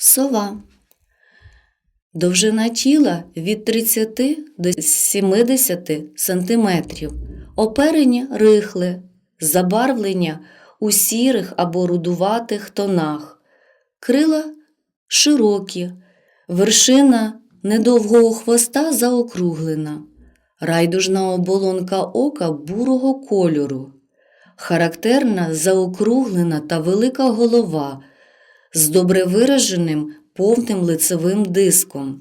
Сова. Довжина тіла від 30 до 70 см. Оперення рихле, забарвлення у сірих або рудуватих тонах. Крила широкі, вершина недовгого хвоста заокруглена. Райдужна оболонка ока бурого кольору. Характерна заокруглена та велика голова з добре вираженим повним лицевим диском,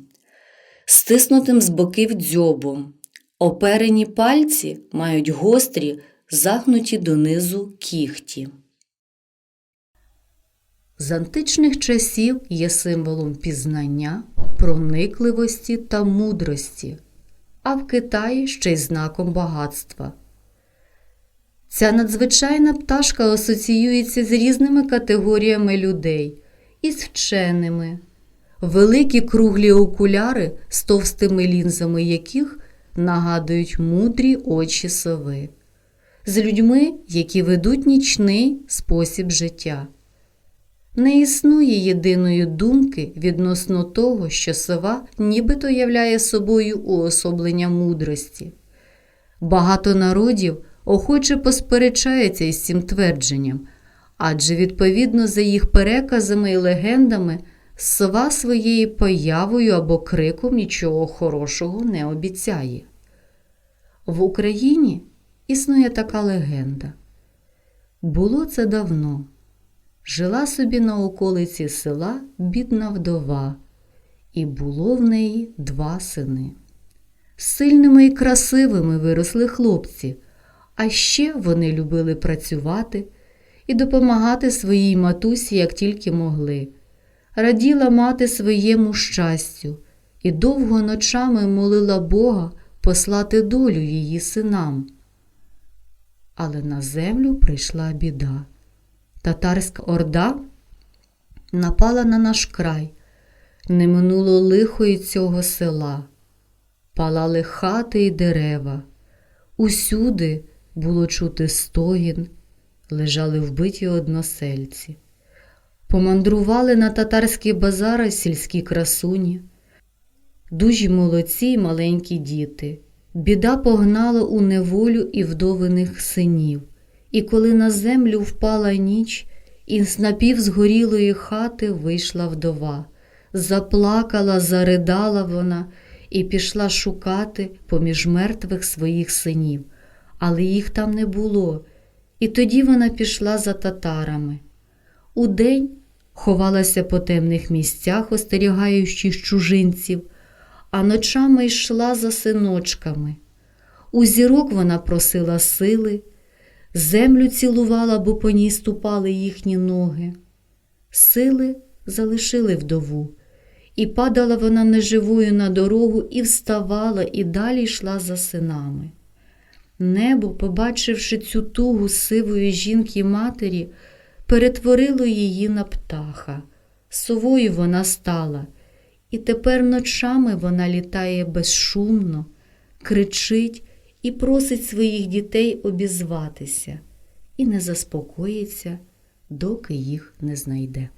стиснутим з боків дзьобом. Оперені пальці мають гострі, загнуті донизу кіхті. З античних часів є символом пізнання, проникливості та мудрості, а в Китаї ще й знаком багатства. Ця надзвичайна пташка асоціюється з різними категоріями людей із вченими, великі круглі окуляри з товстими лінзами яких нагадують мудрі очі сови, з людьми, які ведуть нічний спосіб життя. Не існує єдиної думки відносно того, що сова нібито являє собою уособлення мудрості. Багато народів охоче посперечаються із цим твердженням, адже відповідно за їх переказами і легендами, сова своєю появою або криком нічого хорошого не обіцяє. В Україні існує така легенда. Було це давно. Жила собі на околиці села бідна вдова, і було в неї два сини. Сильними і красивими виросли хлопці, а ще вони любили працювати і допомагати своїй матусі, як тільки могли. Раділа мати своєму щастю і довго ночами молила Бога послати долю її синам. Але на землю прийшла біда. Татарська орда напала на наш край, не минуло лихо й цього села, палали хати й дерева, усюди було чути стогін, лежали вбиті односельці. Помандрували на татарські базари сільські красуні, дужі молодці й маленькі діти. Біда погнала у неволю і вдовиних синів. І коли на землю впала ніч, і з напівзгорілої хати вийшла вдова. Заплакала, заридала вона і пішла шукати поміж мертвих своїх синів, але їх там не було. І тоді вона пішла за татарами. Удень ховалася по темних місцях, остерігаючись чужинців, а ночами йшла за синочками. У зірок вона просила сили. Землю цілувала, бо по ній ступали їхні ноги. Сили залишили вдову, і падала вона неживою на дорогу, і вставала, і далі йшла за синами. Небо, побачивши цю тугу сивої жінки матері, перетворило її на птаха. Совою вона стала, і тепер ночами вона літає безшумно, кричить і просить своїх дітей обізватися, і не заспокоїться, доки їх не знайде.